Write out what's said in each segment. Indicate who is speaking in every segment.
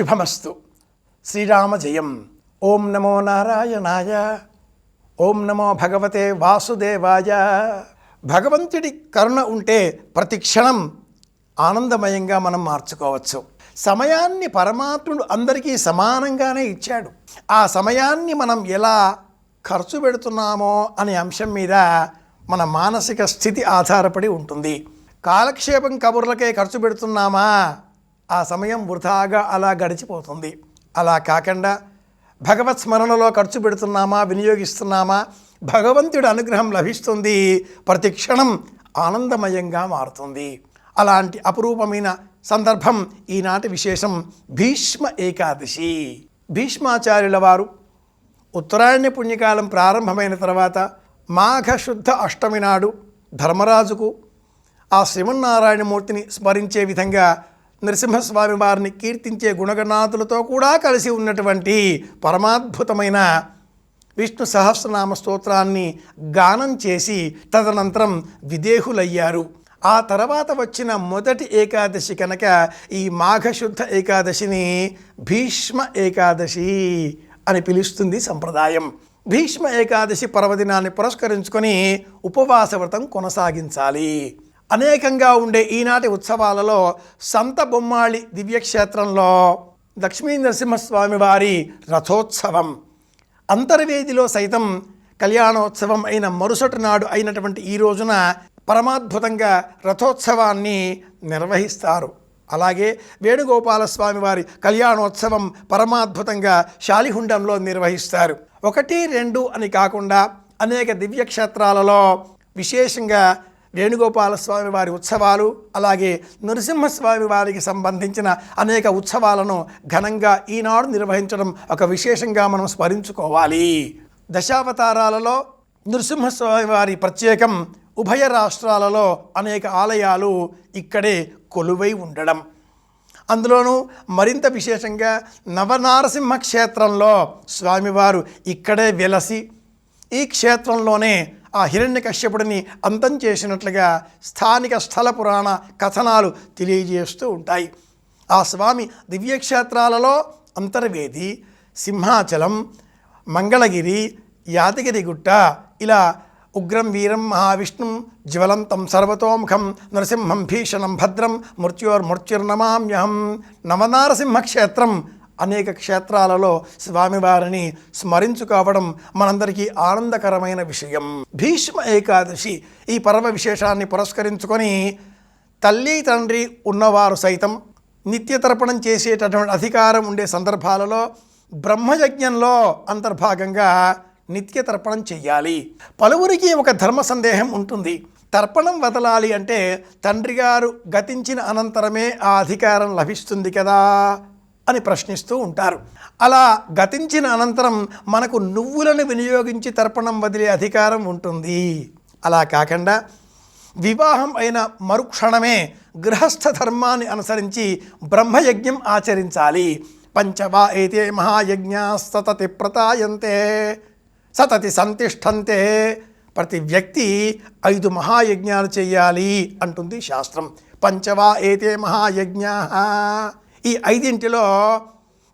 Speaker 1: శుభమస్తు. శ్రీరామ జయం ఓం నమో నారాయణాయ. ఓం నమో భగవతే వాసుదేవాయ. భగవంతుడి కరుణ ఉంటే ప్రతి క్షణం ఆనందమయంగా మనం మార్చుకోవచ్చు. సమయాన్ని పరమాత్ముడు అందరికీ సమానంగానే ఇచ్చాడు. ఆ సమయాన్ని మనం ఎలా ఖర్చు పెడుతున్నామో అనే అంశం మీద మన మానసిక స్థితి ఆధారపడి ఉంటుంది. కాలక్షేపం కబుర్లకే ఖర్చు పెడుతున్నామా? ఆ సమయం వృధాగా అలా గడిచిపోతుంది. అలా కాకుండా భగవత్ స్మరణలో ఖర్చు పెడుతున్నామా వినియోగిస్తున్నామా భగవంతుడి అనుగ్రహం లభిస్తుంది ప్రతి క్షణం ఆనందమయంగా మారుతుంది. అలాంటి అపురూపమైన సందర్భం ఈనాటి విశేషం భీష్మ ఏకాదశి. భీష్మాచార్యుల వారు ఉత్తరాయణ పుణ్యకాలం ప్రారంభమైన తర్వాత మాఘశుద్ధ అష్టమి నాడు ధర్మరాజుకు ఆ శ్రీమన్నారాయణమూర్తిని స్మరించే విధంగా నరసింహస్వామి వారిని కీర్తించే గుణగణాతులతో కూడా కలిసి ఉన్నటువంటి పరమాద్భుతమైన విష్ణు సహస్రనామ స్తోత్రాన్ని గానం చేసి తదనంతరం విదేహులయ్యారు. ఆ తర్వాత వచ్చిన మొదటి ఏకాదశి కనుక ఈ మాఘశుద్ధ ఏకాదశిని భీష్మ ఏకాదశి అని పిలుస్తుంది సంప్రదాయం. భీష్మ ఏకాదశి పర్వదినాన్ని పురస్కరించుకొని ఉపవాస వ్రతం కొనసాగించాలి. అనేకంగా ఉండే ఈనాటి ఉత్సవాలలో సంత బొమ్మాళి దివ్యక్షేత్రంలో లక్ష్మీ నరసింహస్వామి వారి రథోత్సవం. అంతర్వేదిలో సైతం కళ్యాణోత్సవం అయిన మరుసటి నాడు అయినటువంటి ఈ రోజున పరమాద్భుతంగా రథోత్సవాన్ని నిర్వహిస్తారు. అలాగే వేణుగోపాలస్వామి వారి కళ్యాణోత్సవం పరమాద్భుతంగా శాలిహుండంలో నిర్వహిస్తారు. ఒకటి రెండు అని కాకుండా అనేక దివ్యక్షేత్రాలలో విశేషంగా వేణుగోపాలస్వామి వారి ఉత్సవాలు అలాగే నరసింహస్వామి వారికి సంబంధించిన అనేక ఉత్సవాలను ఘనంగా ఈనాడు నిర్వహించడం ఒక విశేషంగా మనం స్మరించుకోవాలి. దశావతారాలలో నృసింహస్వామి వారి ప్రత్యేకం ఉభయ రాష్ట్రాలలో అనేక ఆలయాలు ఇక్కడే కొలువై ఉండడం. అందులోనూ మరింత విశేషంగా నవనారసింహ క్షేత్రంలో స్వామివారు ఇక్కడే వెలసి ఈ క్షేత్రంలోనే ఆ హిరణ్య కశ్యపుడిని అంతం చేసినట్లుగా స్థానిక స్థల పురాణ కథనాలు తెలియజేస్తూ ఉంటాయి. ఆ స్వామి దివ్యక్షేత్రాలలో అంతర్వేది సింహాచలం మంగళగిరి యాదగిరిగుట్ట ఇలా ఉగ్రం వీరం మహావిష్ణుం జ్వలంతం సర్వతోముఖం నరసింహం భీషణం భద్రం మృత్యోర్మృత్యుర్నమామ్యహం నవనారసింహక్షేత్రం అనేక క్షేత్రాలలో స్వామివారిని స్మరించుకోవడం మనందరికీ ఆనందకరమైన విషయం. భీష్మ ఏకాదశి ఈ పర్వ విశేషాన్ని పురస్కరించుకొని తల్లి తండ్రి ఉన్నవారు సైతం నిత్యతర్పణం చేసేటటువంటి అధికారం ఉండే సందర్భాలలో బ్రహ్మయజ్ఞంలో అంతర్భాగంగా నిత్య తర్పణం చెయ్యాలి. పలువురికి ఒక ధర్మ సందేహం ఉంటుంది. తర్పణం వదలాలి అంటే తండ్రి గారు గతించిన అనంతరమే ఆ అధికారం లభిస్తుంది కదా. అని ప్రశ్నిస్తూ ఉంటారు. అలా గతించిన అనంతరం మనకు నువ్వులను వినియోగించి తర్పణం వదిలే అధికారం ఉంటుంది. అలా కాకుండా వివాహం అయిన మరుక్షణమే గృహస్థ ధర్మాన్ని అనుసరించి బ్రహ్మయజ్ఞం ఆచరించాలి. పంచవా ఏతే మహాయజ్ఞాస్తతి ప్రతాయంతే సతతి సంతిష్టంతే. ప్రతి వ్యక్తి ఐదు మహాయజ్ఞాలు చేయాలి అంటుంది శాస్త్రం. పంచవా ఏతే మహాయజ్ఞ ఈ ఐదింటిలో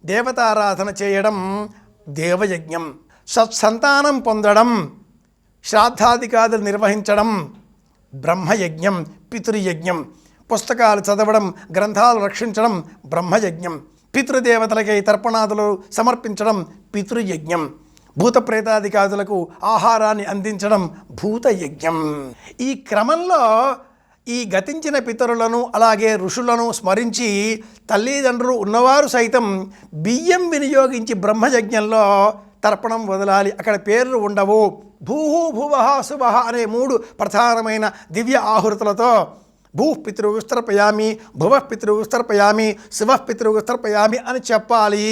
Speaker 1: దేవతారాధన చేయడం దేవయజ్ఞం. సత్సంతానం పొందడం శ్రాద్ధాదికాదులు నిర్వహించడం బ్రహ్మయజ్ఞం పితృయజ్ఞం. పుస్తకాలు చదవడం గ్రంథాలు రక్షించడం బ్రహ్మయజ్ఞం. పితృదేవతలకై తర్పణాదులు సమర్పించడం పితృయజ్ఞం. భూత ప్రేతాదికాదులకు ఆహారాన్ని అందించడం భూతయజ్ఞం. ఈ క్రమంలో ఈ గతించిన పితరులను అలాగే ఋషులను స్మరించి తల్లిదండ్రులు ఉన్నవారు సైతం బియ్యం వినియోగించి బ్రహ్మయజ్ఞంలో తర్పణం వదలాలి. అక్కడ పేర్లు ఉండవు. భూహు భువహ శుభహ అనే మూడు ప్రధానమైన దివ్య ఆహుతులతో భూ పితృవిస్తర్పయామి భువపితృ పితృవిస్తర్పయామి శివ విస్తర్పయామి అని చెప్పాలి.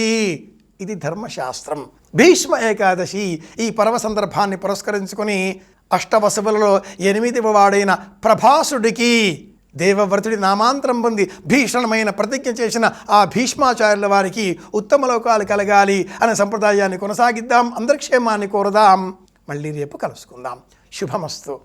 Speaker 1: ఇది ధర్మశాస్త్రం. భీష్మ ఏకాదశి ఈ పర్వ సందర్భాన్ని పురస్కరించుకొని అష్టవసువులలో ఎనిమిదివ వాడైన ప్రభాసుడికి దేవవ్రతుడి నామాంతరం పొంది భీషణమైన ప్రతిజ్ఞ చేసిన ఆ భీష్మాచార్యుల వారికి ఉత్తమ లోకాలు కలగాలి అనే సంప్రదాయాన్ని కొనసాగిద్దాం అందరి క్షేమాన్ని కోరదాం. మళ్ళీ రేపు కలుసుకుందాం. శుభమస్తు.